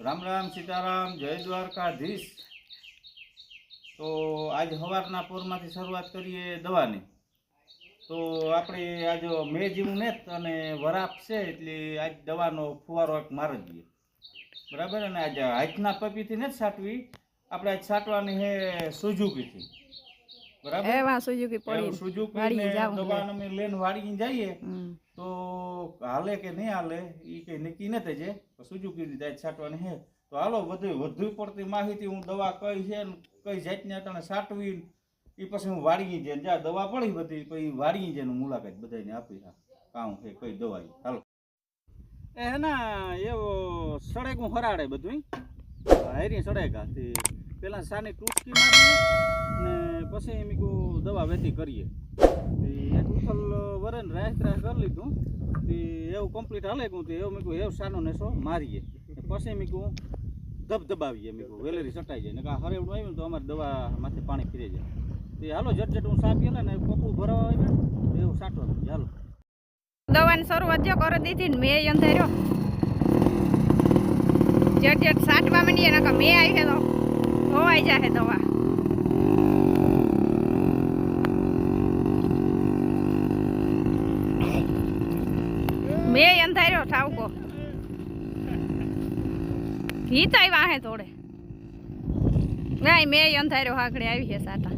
રામ રામ સીતારામ, જય દ્વારકાધીશ. તો આજ સવારના પોરમાંથી શરૂઆત કરીએ દવાની. તો આપણે આજ મે જેવું ને અને વરાપ છે એટલે આજ દવાનો ફુવારો એક માર દઈએ બરાબર? અને આજે હાથના પપીથી ને સાટવી. આપણે આજ સાટવાની છે સુઝુકીથી. બરાબર? એવા સુઝુકી પડી સુઝુકી ને જાવું અમે લઈને વાળીને જઈએ તો હાલે કે નહીં હાલે એ કંઈ નક્કી નથી જે સુઝુકી ની જાત છાંટવાની છે. તો હાલો વધુ વધુ પડતી માહિતી હું દવા કઈ છે ને કઈ જાતની અટાણે છાંટવી એ પછી હું વાળી જાય જ્યાં દવા પડી બધી પછી વાળી છે મુલાકાત બધાને આપી કામ છે કઈ દવા હાલો. એ હે ના એવો હું હરાડે બધું હેરી સડેગા તે પેલા સાની ટૂંકી મારી ને પછી એમ દવા વેતી કરીએ. એક ઉથલ વરે ને રાહ ત્રાહ કરી લીધું. તે એવું કમ્પ્લીટ હાલે કહું તો એવું મેં કહું, એવું સાનો નેસો મારીએ. પછી મેં કહું ધબધબાવીએ મેં કહું, વેલેરી સટાઈ જાય. ને કાં હરેવડું આવ્યું તો અમારે દવા માથે પાણી ફીરે જાય. તે હાલો, જટ જટ હું સાફ ગયેલા ને પપ્પું ભરાવા આવ્યા એવું સાટો છે. હાલો. દવાની શરૂઆત જો કરી દીધી ને મેં અંધાર્યો. જેટ જેટ સાટવા માંડીએ, નકર મેં આવી તો ધોવાઈ જાય દવા. મેં અંધાર્યો ઠાવકો. હિત આવ્યા હે થોડે નહીં મેં અંધાર્યો હાકડે આવી છે સાટા.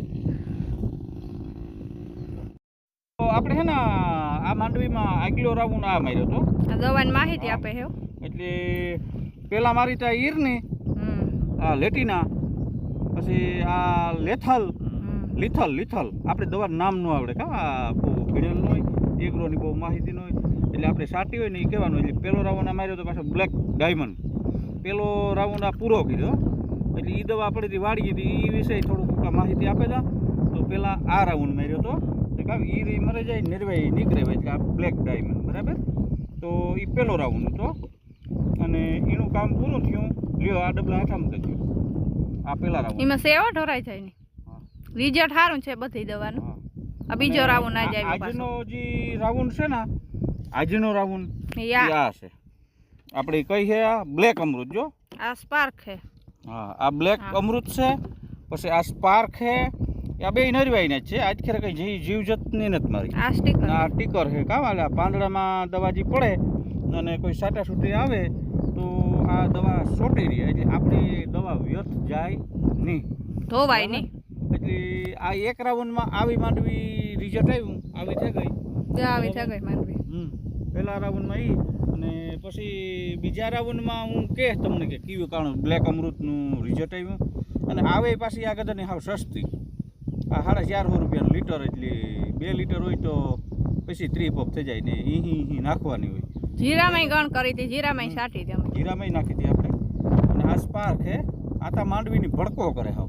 તો આપણે છે ને આ માંડવીમાં આગલો રાઉન્ડ ના માર્યો તો. દવાની માહિતી આપે છે એટલે પેલા મારી ત્યાં ઈરની આ લેટીના. પછી આ લેથલ. Lethal lethal. આપણે દવા નામ ન આવડે કા. બહુ ભીડેલ ન હોય એગ્રોની બહુ માહિતી ન હોય. એટલે આપણે સાટી હોય ને એ કહેવાનું. એટલે પેલો રાઉન્ડ માર્યો તો પાછો બ્લેક ડાયમંડ પેલો રાઉન્ડ આ પૂરો કીધો એટલે એ દવા આપણે વાળી હતી. એ વિશે થોડુંક માહિતી આપે તા તો પેલા આ રાઉન્ડ માર્યો તો. એ મરે જાય નિર્વાહી નીકળે હોય એટલે આ બ્લેક ડાયમંડ બરાબર? તો એ પેલો રાઉન્ડ હતો. અને એનું કામ પૂરું થયું. લ્યો આ ડબલા હેઠામાં ગયું આ પેલા રાઉન્ડ એમાં સેવો ઢોરાઈ થાય ને. રિઝલ્ટ સારું છે બધી દવાનું. આ બીજો રાઉન્ડ ના જાય આજનો જે રાઉન્ડ છે ને આજનો રાઉન્ડ યા. આ છે. આપણે કઈ છે આ બ્લેક અમૃત જો. આ સ્પાર્ક છે. હા આ બ્લેક અમૃત છે પછી આ સ્પાર્ક છે આ બે નરવાઈના છે. આજ ખેર કઈ જીવ જીવજતની નથી મારી. આ સ્ટીકર આ સ્ટીકર છે. કાં વાલે આ પાંદડામાં દવા જે પડે અને કોઈ સાટા છૂટી આવે આ દવા સોટી રહી એટલે આપણી દવા વ્યર્થ જાય નહીં. ધોવાય નહીં. એટલે આ એક રાઉન્ડમાં આવી માંડવી રિઝલ્ટ આવ્યું આવી થઈ ગઈ. આવી થઈ ગઈ માંડવી. હમ. પહેલા રાઉન્ડમાં ઈ અને પછી બીજા રાઉન્ડમાં હું કે તમને કે કયું કારણ બ્લેક અમૃતનું રિઝલ્ટ આવ્યું. અને આવે પાછી આ ગદરની હાવ સસ્તી. આ સાડા ચારસો રૂપિયાનું લીટર એટલે બે લીટર હોય તો પછી ત્રી પપ થઈ જાય ને ઈહી નાખવાની હોય. જીરામાં ગણ કરી હતી જીરામાં સાટી હતી અમે. જીરામાં નાખી હતી આપણે. અને આસપાસ હે આતા માંડવીની ભડકો કરે હાવ.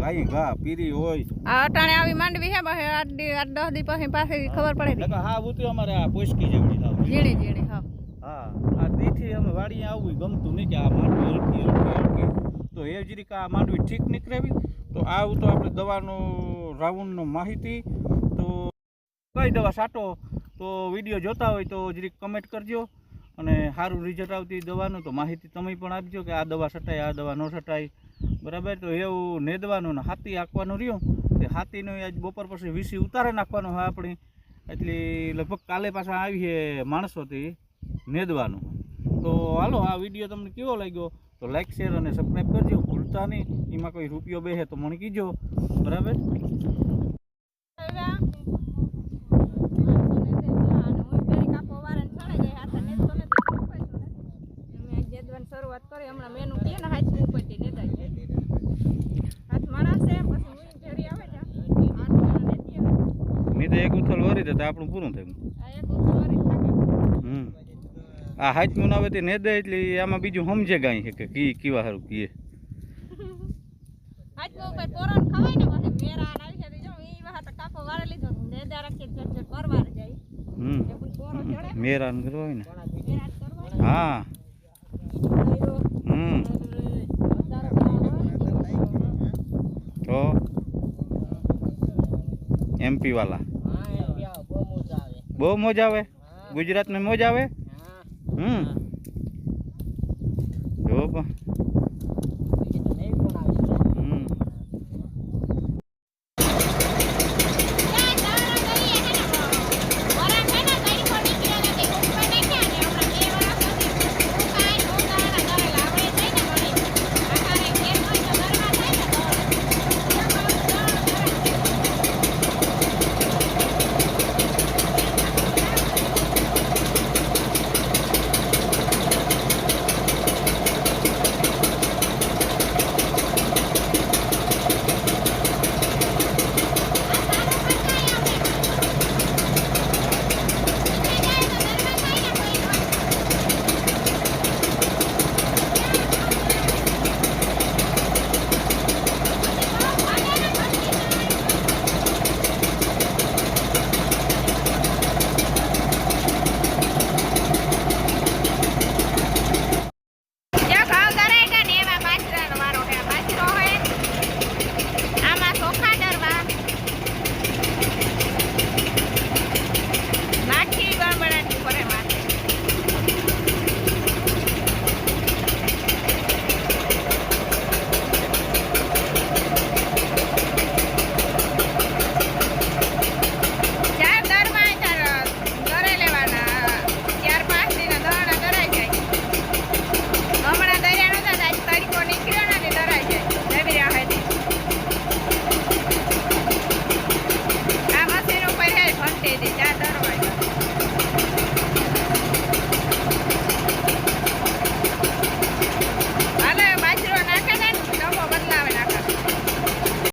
ગાય ઘા પીરી હોય. આ અટાણે આવી માંડવી છે પછી આઠ દી આઠ દસ દી પછી પાછી ખબર પડે હા ઉતી અમારે આ પોસકી જેવડી થાવ જીણી જીણી હા. હા આ દીથી અમે વાડીએ આવવું ગમતું નહીં કે આ માંડવી હલકી હલકી હલકી. તો એ જરીક આ માંડવી ઠીક નીકળેવી. તો આવું તો આપણે દવાનો રાઉન્ડનો માહિતી. તો કઈ દવા સાટો તો વીડિયો જોતા હોય તો જરીક કમેન્ટ કરજો અને સારું રિઝલ્ટ આવતી દવાનું તો માહિતી તમે પણ આપજો કે આ દવા સટાય, આ દવા ન સટાય. બરાબર? તો એવું નેદવાનું ને હાથી આંકવાનું રહ્યું. તે હાથીનું આજ બપોર પછી વીસી ઉતારે નાખવાનું હોય આપણી. એટલે લગભગ કાલે પાછા આવીએ માણસોથી નેદવાનું. તો હાલો, આ વીડિયો તમને કેવો લાગ્યો? તો લાઇક શેર અને સબસ્ક્રાઈબ કરજો. ભૂલતા નહીં. એમાં કોઈ રૂપિયો બેસે તો મને કીજો બરાબર શરૂઆત કરી હમણાં મેનુ કે ને હાથ ઉપરથી નેદાય હાથ માણસ છે પછી હું ઘેરી આવે છે આઠ જણા નેતી આવે. મેં તો એક ઉથલ વરી દે તો આપણું પૂરું થયું. હમ. આ હાથમું આવે તે નેદે એટલે આમાં બીજું સમજે ગાય છે કે કી કેવા સારું કીએ. ને ને મેરાન કરવા ને. હા. હમ. તો એમપી વાલા. બહુ મોજ આવે. ગુજરાતમાં મોજ આવે? હમ.